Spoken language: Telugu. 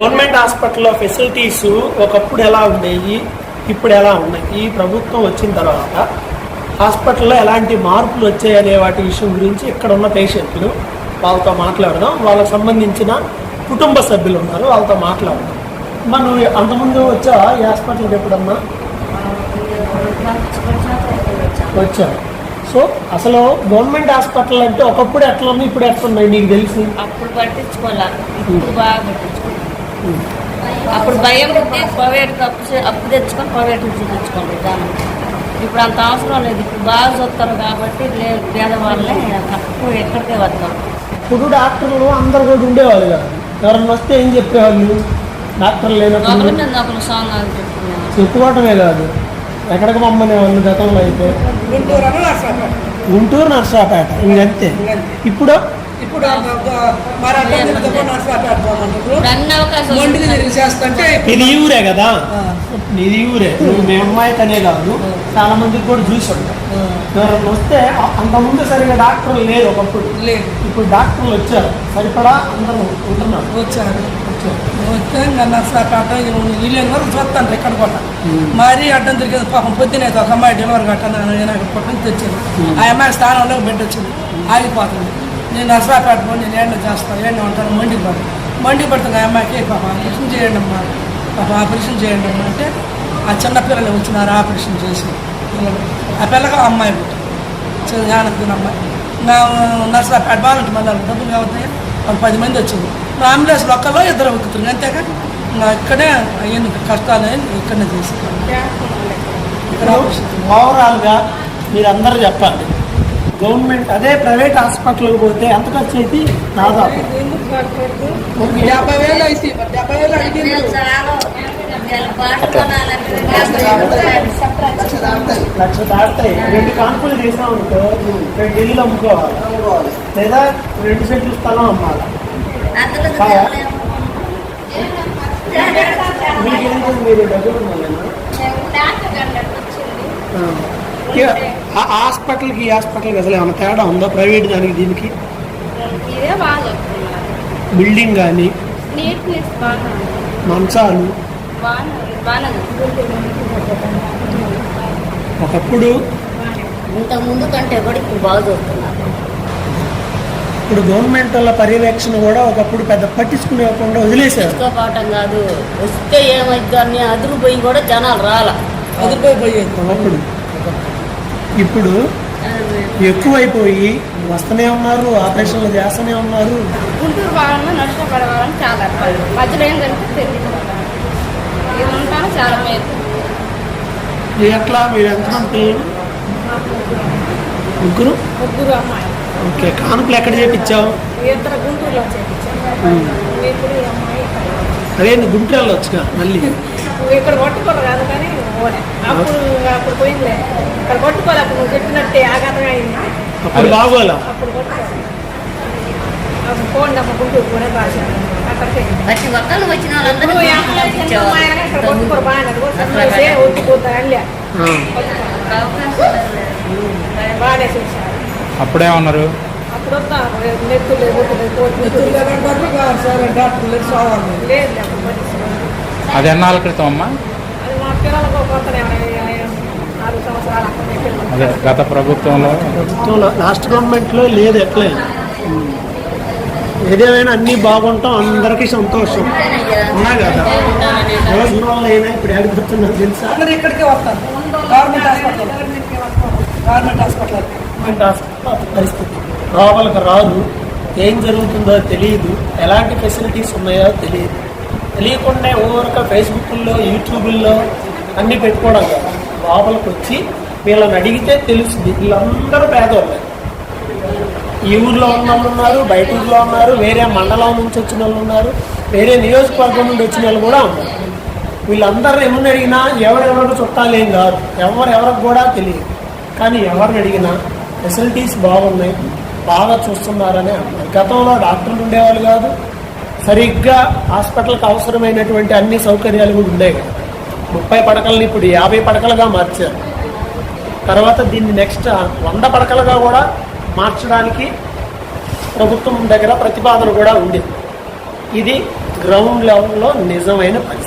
గవర్నమెంట్ హాస్పిటల్లో ఫెసిలిటీస్ ఒకప్పుడు ఎలా ఉండేవి ఇప్పుడు ఎలా ఉన్నాయి? ఈ ప్రభుత్వం వచ్చిన తర్వాత హాస్పిటల్లో ఎలాంటి మార్పులు వచ్చాయనే వాటి విషయం గురించి ఇక్కడ ఉన్న పేషెంట్లు వాళ్ళతో మాట్లాడదాం. వాళ్ళకి సంబంధించిన కుటుంబ సభ్యులు ఉన్నారు వాళ్ళతో మాట్లాడదాం. మనం అంతకుముందు వచ్చా? ఈ హాస్పిటల్కి ఎప్పుడమ్మా? వచ్చా. సో అసలు గవర్నమెంట్ హాస్పిటల్ అంటే ఒకప్పుడు ఎట్లా ఉన్నాయి ఇప్పుడు ఎట్లా ఉన్నాయి నీకు తెలుసు? అప్పుడు పట్టించుకోవాలి అప్పుడు భయం పుట్టి ప్రైవేట్ అప్పు చే- అప్పు తెచ్చుకొని ప్రైవేట్ చూపించుకోండి దాని ఇప్పుడు అంత అవసరం లేదు. ఇప్పుడు బాగా చూస్తారు కాబట్టి లేదు పేదవాళ్ళే తక్కువ ఎక్కడికే వస్తారు ఇప్పుడు డాక్టర్లు అందరు కూడా ఉండేవాళ్ళు కాదు. ఎవరన్నా వస్తే ఏం చెప్పేవాళ్ళు? డాక్టర్లు లేనప్పుడు చెప్పుకోవటమే కాదు. ఎక్కడికి మమ్మల్ని వాళ్ళు గతంలో అయితే? గుంటూరు నర్సాపేట. ఇంకంతే. ఇప్పుడు ఇది ఊరే కదా? ఇది ఊరే. నువ్వు మీ అమ్మాయికనే కాదు. చాలా మందికి కూడా చూసి ఉంటావు ఎవరన్నా వస్తే అంతకుముందు సరిగా డాక్టర్లు లేరు ఒకప్పుడు. లేదు. ఇప్పుడు డాక్టర్లు వచ్చారు. సరిపడా అందరూ ఉంటున్నారు. వచ్చారు. వస్తే ఇంకా నర్సాపేట వీళ్ళని వరకు చూస్తాను ఇక్కడ కూడా. మరీ అడ్డం తిరిగేది పాపం పొద్దునే ఒక అమ్మాయి డెలివరీ కట్టాను నేను అక్కడ తెచ్చింది. ఆ అమ్మాయి స్థానంలో బిడ్డ వచ్చింది. ఆగిపోతుంది. నేను నర్సాపేట పోయి నేను ఏంటో చేస్తాను ఏంటో ఉంటాను మండి పడు మండి పడుతుంది ఆ అమ్మాయికి పాప ఆపరేషన్ చేయండి అమ్మా. పాప ఆపరేషన్ చేయండి అమ్మా. అంటే ఆ చిన్న పిల్లలు వచ్చినారు ఆపరేషన్ చేసి. పిల్లలు. ఆ పిల్లగా అమ్మాయి పుట్టింది. జ్ఞానదిన అమ్మాయి. నా నర్సాపేట బాగుంటుంది మళ్ళీ డబ్బులు అవుతాయి ఒక పది మంది వచ్చింది నా అంబులెన్స్ ఒక్కలో ఇద్దరు అంతేగా? ఇంకా ఇక్కడే అయ్యింది కష్టాలు అయ్యింది ఇక్కడనే తీసుకున్నాను ఇక్కడ ఓవరాల్గా మీరు అందరూ చెప్పాలి గవర్నమెంట్ అదే ప్రైవేట్ హాస్పిటల్కి పోతే ఎంత ఖర్చు అయితే దాదాపు లక్ష దాటుతాయి. రెండు కాన్పులు చేసామనుకో రెండు ఇల్లు అమ్ముకోవాలి. లేదా రెండు సెంట్లు స్థలం అమ్మాలి. మీకేంటి? మీరు దగ్గర ఉన్నారేనా? ఆ. హాస్పిటల్కి ఈ హాస్పిటల్కి అసలు ఏమైనా తేడా ఉందా ప్రైవేట్ దానికి దీనికి? ఇదే బాగా చెప్తున్నారు. బిల్డింగ్ కానీ నీట్నెస్ బాగా ఉంది. మంచాలు? ఒకప్పుడు ఇంతకు ముందు కంటే కూడా ఇప్పుడు బాగా చూస్తున్నారు? ఇప్పుడు గవర్నమెంట్ వాళ్ళ పర్యవేక్షణ కూడా ఒకప్పుడు పెద్ద పట్టించుకునేకుండా వదిలేశారు. తీసుకోపోవటం కాదు వస్తే ఏమైంది అని అదురు పోయి కూడా జనాలు రాల. అదిరిపోయి పోయేది. ఒకప్పుడు ఇప్పుడు ఎక్కువైపోయి వస్తూనే ఉన్నారు ఆపరేషన్లు చేస్తూనే ఉన్నారు. గుంటూరు వాళ్ళని నష్టపడే వాళ్ళని చాలా. మధ్యలో ఏంటంటే తెలియదు ఉంటాను చాలా మేలు. ఎట్లా? మీరు ఎంతమంది ముగ్గురు? ముగ్గురు అమ్మాయి ఓకే కానుకలు ఎక్కడ చేపించావు? ఇద్దరు గుంటూరులో ఇక్కడ. అదే నువ్వు గుంటూరు వెళ్ళొచ్చుగా మళ్ళీ? ఇక్కడ కొట్టుకోరు కాదు కానీ ఓనే అప్పుడు అప్పుడు పోయిందిలే. ఇక్కడ కొట్టుకోరు అప్పుడు నువ్వు చెప్పినట్టే ఆఘాతంగా అయింది అప్పుడు బాగోలా? అప్పుడు కొట్టుకోరు అప్పుడు పోండి అమ్మ గుంటూరు కూడా ప్రతి ఒక్కళ్ళు వచ్చిన వాళ్ళందరూ కొట్టుకోరు బాగానే. బాగానే చేశారు. అప్పుడే ఉన్నారు. అప్పుడు నెత్తులు నెత్తులు డాక్టర్ లేదు సావాలి. అది ఎన్నాళ్ళ క్రితం అమ్మా? అది గత ప్రభుత్వంలో? ప్రభుత్వంలో లాస్ట్ గవర్నమెంట్లో లేదు ఎట్లే ఏదేమైనా అన్నీ బాగుంటాం అందరికీ సంతోషం. ఉన్నా కదా? రోజు వాళ్ళు అయినా ఇప్పుడు అడుగుతున్నారు తెలుసా? అందరు ఇక్కడికే వస్తారు. Government hospital. Government hospital. Government hospital పరిస్థితి. లోపలికి రాదు ఏం జరుగుతుందో తెలియదు ఎలాంటి ఫెసిలిటీస్ ఉన్నాయో తెలియదు తెలియకుండా ఊరక ఫేస్బుక్లో యూట్యూబ్లో అన్నీ పెట్టుకోవడం కదా. లోపలికి వచ్చి వీళ్ళని అడిగితే తెలుస్తుంది. వీళ్ళందరూ పేదవాళ్ళు ఈ ఊర్లో ఉన్న వాళ్ళు ఉన్నారు బయట ఊర్లో ఉన్నారు వేరే మండలం నుంచి వచ్చిన వాళ్ళు ఉన్నారు వేరే నియోజకవర్గం నుండి వచ్చిన వాళ్ళు కూడా ఉన్నారు. వీళ్ళందరూ ఏమని అడిగినా ఎవరెవరు చుట్టాలేం కాదు. ఎవరెవరికి కూడా తెలియదు. కానీ ఎవరిని అడిగినా ఫెసిలిటీస్ బాగున్నాయి బాగా చూస్తున్నారని గతంలో డాక్టర్లు ఉండేవాళ్ళు కాదు సరిగ్గా హాస్పిటల్కి అవసరమైనటువంటి అన్ని సౌకర్యాలు కూడా ఉండేవి ముప్పై పడకలను ఇప్పుడు యాభై పడకలుగా మార్చారు. తర్వాత దీన్ని నెక్స్ట్ వంద పడకలుగా కూడా మార్చడానికి ప్రభుత్వం దగ్గర ప్రతిపాదన కూడా ఉంది. ఇది గ్రౌండ్ లెవెల్లో నిజమైన పని